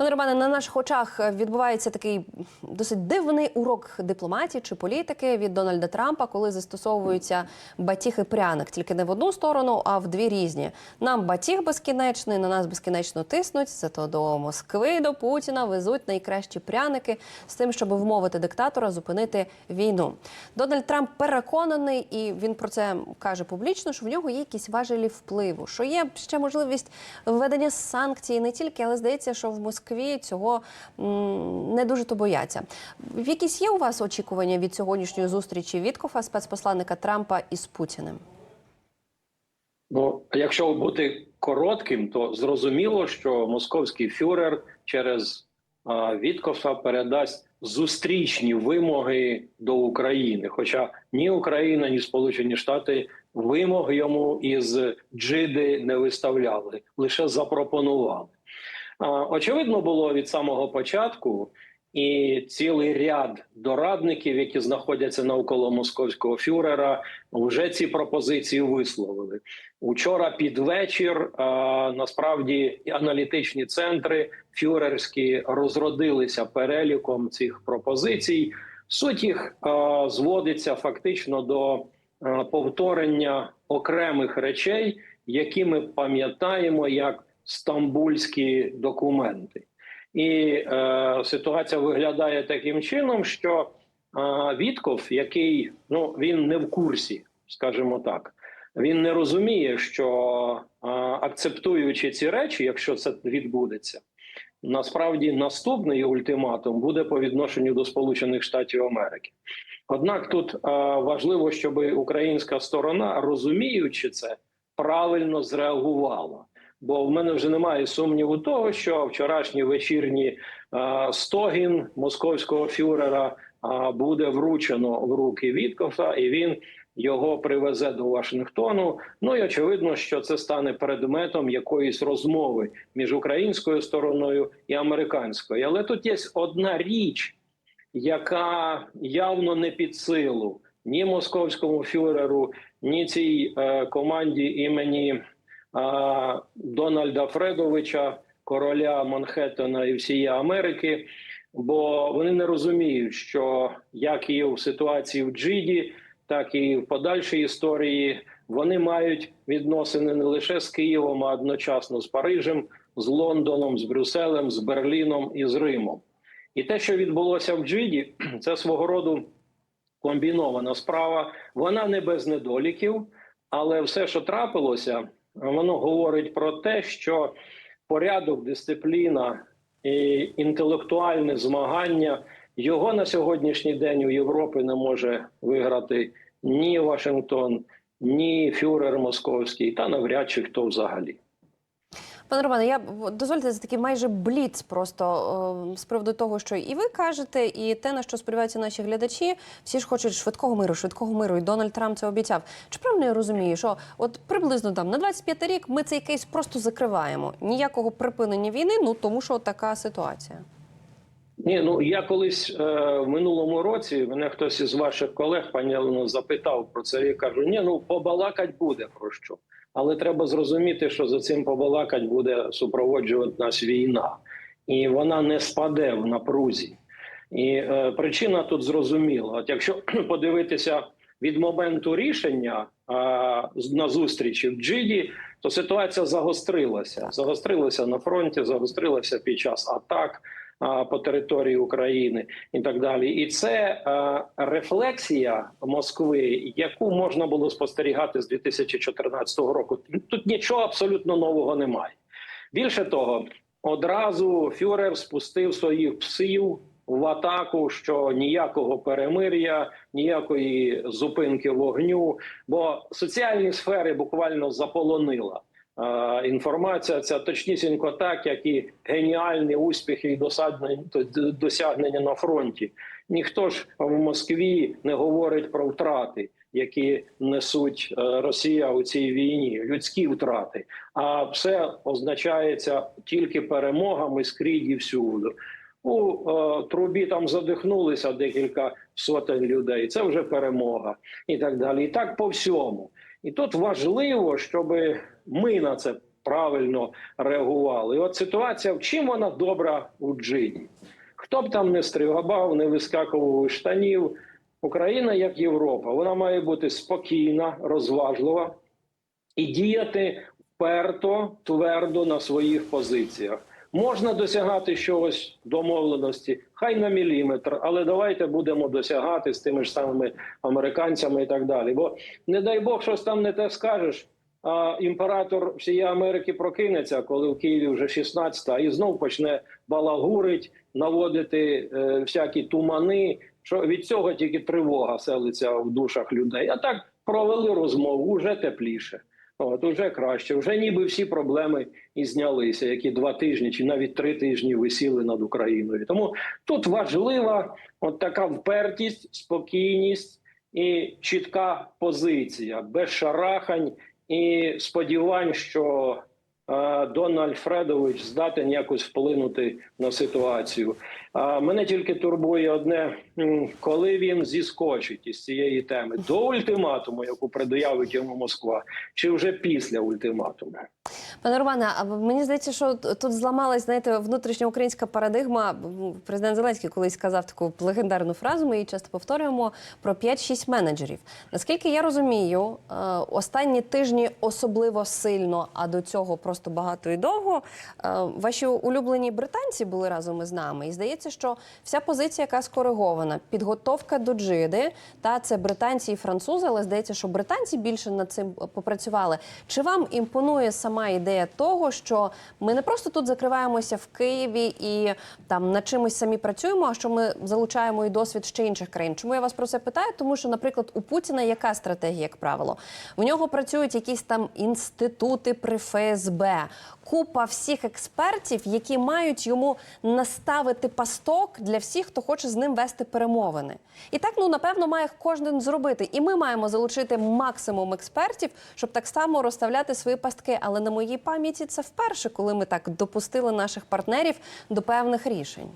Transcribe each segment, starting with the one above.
Пане Романе, на наших очах відбувається такий досить дивний урок дипломатії чи політики від Дональда Трампа, коли застосовуються батіг і пряник, тільки не в одну сторону, а в дві різні. Нам батіг безкінечний, на нас безкінечно тиснуть. Зато до Москви, до Путіна везуть найкращі пряники з тим, щоб вмовити диктатора зупинити війну. Дональд Трамп переконаний, і він про це каже публічно, що в нього є якісь важелі впливу, що є ще можливість введення санкцій не тільки, але здається, що в Москві цього не дуже то бояться. Якісь є у вас очікування від сьогоднішньої зустрічі Віткофа, спецпосланника Трампа із Путіним? Ну, якщо бути коротким, то зрозуміло, що московський фюрер через а, Віткофа передасть зустрічні вимоги до України. Хоча ні Україна, ні Сполучені Штати вимог йому із Джиди не виставляли, лише запропонували. Очевидно було від самого початку, і цілий ряд дорадників, які знаходяться навколо московського фюрера, вже ці пропозиції висловили. Учора під вечір насправді аналітичні центри фюрерські розродилися переліком цих пропозицій. Суть їх зводиться фактично до повторення окремих речей, які ми пам'ятаємо як стамбульські документи. І е, ситуація виглядає таким чином, що е, Вітков, який ну він не в курсі, скажімо так, він не розуміє, що е, акцептуючи ці речі, якщо це відбудеться, насправді наступний ультиматум буде по відношенню до Сполучених Штатів Америки. Однак тут е, важливо, щоб українська сторона, розуміючи це, правильно зреагувала. Бо в мене вже немає сумніву того, що вчорашній вечірній е, стогін московського фюрера е, буде вручено в руки Віткофа, і він його привезе до Вашингтону. Ну і очевидно, що це стане предметом якоїсь розмови між українською стороною і американською. Але тут є одна річ, яка явно не під силу ні московському фюреру, ні цій е, команді імені. Дональда Фредовича, короля Манхеттена і всієї Америки, бо вони не розуміють, що як і в ситуації в Джиді, так і в подальшій історії вони мають відносини не лише з Києвом, а одночасно з Парижем, з Лондоном, з Брюсселем, з Берліном і з Римом. І те, що відбулося в Джиді, це свого роду комбінована справа. Вона не без недоліків, але все, що трапилося воно говорить про те, що порядок, дисципліна і інтелектуальне змагання його на сьогоднішній день у Європі не може виграти ні Вашингтон, ні Фюрер Московський, та навряд чи хто взагалі. Пане Романе, я дозвольте за такий майже бліц просто з приводу того, що і ви кажете, і те, на що сподіваються наші глядачі, всі ж хочуть швидкого миру, швидкого миру. І Дональд Трамп це обіцяв. Чи правильно я розумію, що от приблизно там на 25 рік ми цей кейс просто закриваємо? Ніякого припинення війни, ну тому що така ситуація. Ні, ну я колись е, в минулому році мене хтось із ваших колег, пані Олено, запитав про це. Я кажу: ні, ну побалакать буде про що. Але треба зрозуміти, що за цим побалакать буде супроводжувати нас війна, і вона не спаде в напрузі. І е, причина тут зрозуміла. От якщо подивитися від моменту рішення е, на зустрічі в Джиді, то ситуація загострилася. Загострилася на фронті, загострилася під час атак по території України і так далі. І це е, рефлексія Москви, яку можна було спостерігати з 2014 року. Тут нічого абсолютно нового немає. Більше того, одразу Фюрер спустив своїх псів в атаку, що ніякого перемир'я, ніякої зупинки вогню, бо соціальні сфери буквально заполонила. Інформація ця точнісінько так, як і геніальні успіхи і досягнення, на фронті. Ніхто ж в Москві не говорить про втрати, які несуть е, Росія у цій війні, людські втрати. А все означається тільки перемогами скрізь і всюди. У е, трубі там задихнулися декілька сотень людей. Це вже перемога, і так далі. І так по всьому. І тут важливо, щоб ми на це правильно реагували. І от ситуація, в чим вона добра у джині? Хто б там не стригабав, не вискакував із штанів. Україна, як Європа, вона має бути спокійна, розважлива і діяти вперто, твердо на своїх позиціях. Можна досягати чогось домовленості, хай на міліметр, але давайте будемо досягати з тими ж самими американцями і так далі. Бо не дай Бог, щось там не те скажеш. А імператор всієї Америки прокинеться, коли в Києві вже 16-та, і знов почне балагурить, наводити е, всякі тумани. Що від цього тільки тривога селиться в душах людей. А так провели розмову вже тепліше. От уже краще, вже ніби всі проблеми і знялися, які два тижні чи навіть три тижні висіли над Україною. Тому тут важлива от така впертість, спокійність і чітка позиція, без шарахань і сподівань, що е, Дональд Фредович здатен якось вплинути на ситуацію. А мене тільки турбує одне: коли він зіскочить із цієї теми до ультиматуму, яку пред'явить йому Москва, чи вже після ультиматуму. Пане Романе, а мені здається, що тут зламалась знаєте, внутрішня українська парадигма. Президент Зеленський колись сказав таку легендарну фразу. Ми її часто повторюємо про 5-6 менеджерів. Наскільки я розумію, е, останні тижні особливо сильно, а до цього просто багато і довго. е, Ваші улюблені британці були разом із нами, і здається, що вся позиція, яка скоригована, підготовка до джиди, та це британці і французи, але здається, що британці більше над цим попрацювали. Чи вам імпонує сама ідея того, що ми не просто тут закриваємося в Києві і там над чимось самі працюємо, а що ми залучаємо і досвід ще інших країн? Чому я вас про це питаю? Тому що, наприклад, у Путіна яка стратегія, як правило? В нього працюють якісь там інститути при ФСБ, купа всіх експертів, які мають йому наставити пасток для всіх, хто хоче з ним вести перемовини. І так, ну напевно, має кожен зробити. І ми маємо залучити максимум експертів, щоб так само розставляти свої пастки. Але на моїй пам'яті це вперше, коли ми так допустили наших партнерів до певних рішень.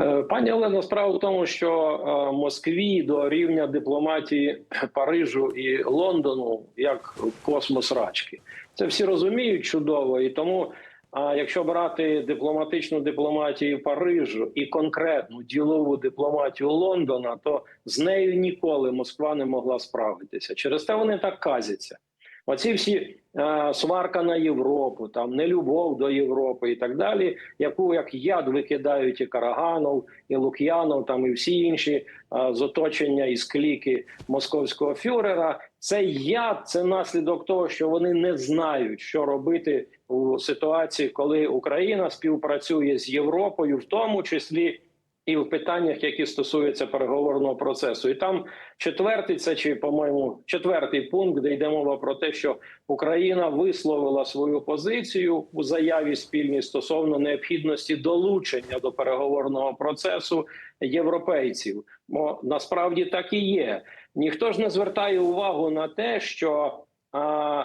Е, Пані Олено, справа в тому, що е, Москві до рівня дипломатії Парижу і Лондону як космос рачки. Це всі розуміють чудово, і тому, а якщо брати дипломатичну дипломатію Парижу і конкретну ділову дипломатію Лондона, то з нею ніколи Москва не могла справитися. Через те вони так казяться. Оці всі е, сварка на Європу, там нелюбов до Європи і так далі, яку як яд викидають і Караганов, і Лук'янов, там і всі інші е, з оточення і з кліки московського фюрера. Це яд, це наслідок того, що вони не знають, що робити у ситуації, коли Україна співпрацює з Європою, в тому числі. І в питаннях, які стосуються переговорного процесу, і там четвертий, це чи по-моєму четвертий пункт, де йде мова про те, що Україна висловила свою позицію у заяві спільній стосовно необхідності долучення до переговорного процесу європейців. Бо насправді так і є. Ніхто ж не звертає увагу на те, що а,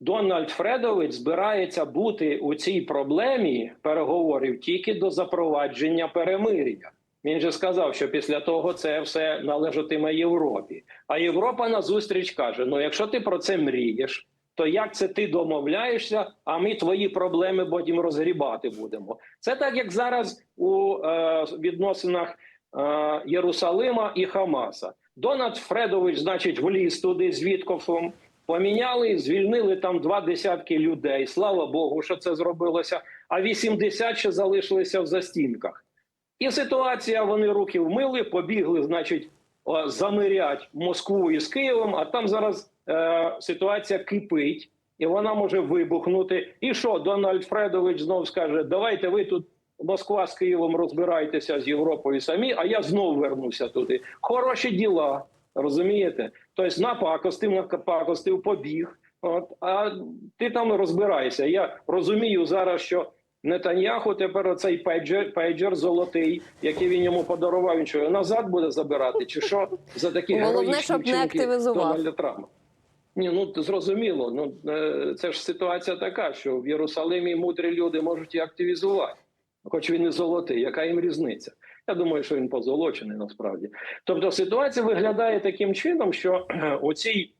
Дональд Фредович збирається бути у цій проблемі переговорів тільки до запровадження перемир'я. Він же сказав, що після того це все належатиме Європі. А Європа назустріч каже: ну, якщо ти про це мрієш, то як це ти домовляєшся? А ми твої проблеми потім розгрібати будемо. Це так, як зараз у е, відносинах е, Єрусалима і Хамаса. Дональд Фредович, значить, вліз туди з Віткофом. Поміняли, звільнили там два десятки людей. Слава Богу, що це зробилося. А 80 ще залишилися в застінках. І ситуація: вони руки вмили, побігли, значить, замирять Москву із Києвом. А там зараз е, ситуація кипить, і вона може вибухнути. І що Дональд Фредович знов скаже: Давайте ви тут. Москва з Києвом розбирайтеся з Європою самі, а я знов вернуся туди. Хороші діла, розумієте? Тобто напакостив, напакостив, побіг. От, а ти там розбирайся. Я розумію зараз, що Нетаньяху тепер оцей пейджер, пейджер золотий, який він йому подарував, він що назад буде забирати, чи що за такі Головне, щоб не активізував. Трампа? Ні, ну зрозуміло. Ну е, це ж ситуація така, що в Єрусалимі мудрі люди можуть і активізувати, хоч він і золотий. Яка їм різниця? Я думаю, що він позолочений насправді. Тобто ситуація виглядає таким чином, що у цій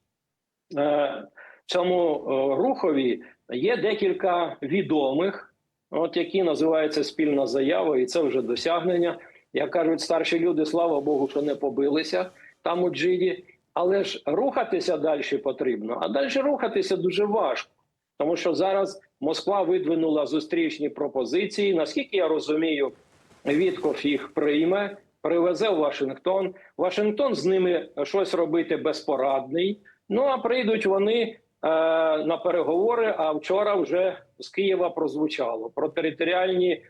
е, цьому е, рухові Є декілька відомих, от які називаються спільна заява, і це вже досягнення. Як кажуть старші люди, слава Богу, що не побилися там у Джиді. Але ж рухатися далі потрібно. А далі рухатися дуже важко, тому що зараз Москва видвинула зустрічні пропозиції. Наскільки я розумію, Вітков їх прийме, привезе в Вашингтон. Вашингтон з ними щось робити безпорадний. Ну а прийдуть вони е, на переговори. А вчора вже з Києва прозвучало про територіальні е,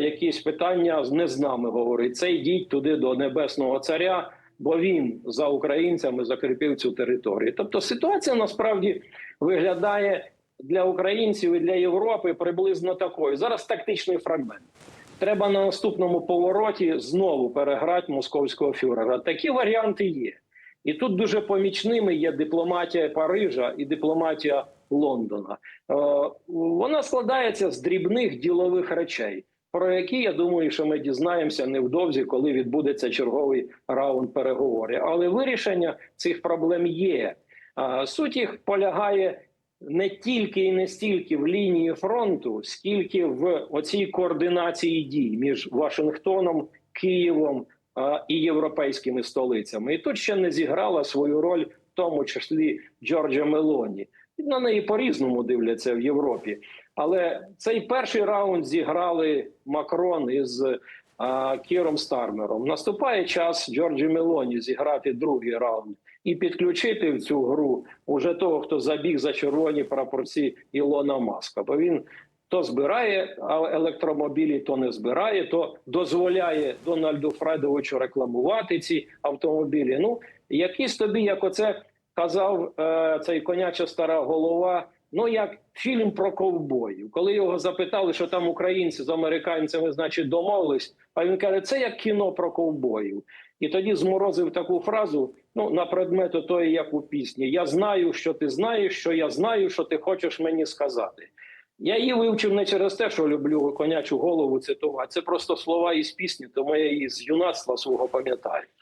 якісь питання не з нами говорить. Це йдіть туди до небесного царя, бо він за українцями закріпив цю територію. Тобто ситуація насправді виглядає для українців і для Європи приблизно такою. Зараз тактичний фрагмент. Треба на наступному повороті знову переграти московського фюрера. Такі варіанти є. І тут дуже помічними є дипломатія Парижа і дипломатія Лондона. Е, Вона складається з дрібних ділових речей, про які я думаю, що ми дізнаємося невдовзі, коли відбудеться черговий раунд переговорів. Але вирішення цих проблем є. Е, Суть їх полягає не тільки і не стільки в лінії фронту, скільки в оцій координації дій між Вашингтоном, Києвом а, і європейськими столицями. І тут ще не зіграла свою роль, в тому числі Джорджа Мелоні. На неї по-різному дивляться в Європі. Але цей перший раунд зіграли Макрон із Кіром Стармером. Наступає час Джорджі Мелоні зіграти другий раунд і підключити в цю гру уже того, хто забіг за червоні прапорці Ілона Маска. Бо він то збирає електромобілі, то не збирає, то дозволяє Дональду Фредовичу рекламувати ці автомобілі. Ну, якийсь тобі, як оце казав е, цей коняча стара голова. Ну, як фільм про ковбоїв, коли його запитали, що там українці з американцями, значить, домовились. А він каже, це як кіно про ковбоїв. І тоді зморозив таку фразу: ну на предмет тої, як у пісні: Я знаю, що ти знаєш, що я знаю, що ти хочеш мені сказати. Я її вивчив не через те, що люблю конячу голову цитувати. Це просто слова із пісні, тому я її з юнацтва свого пам'ятаю.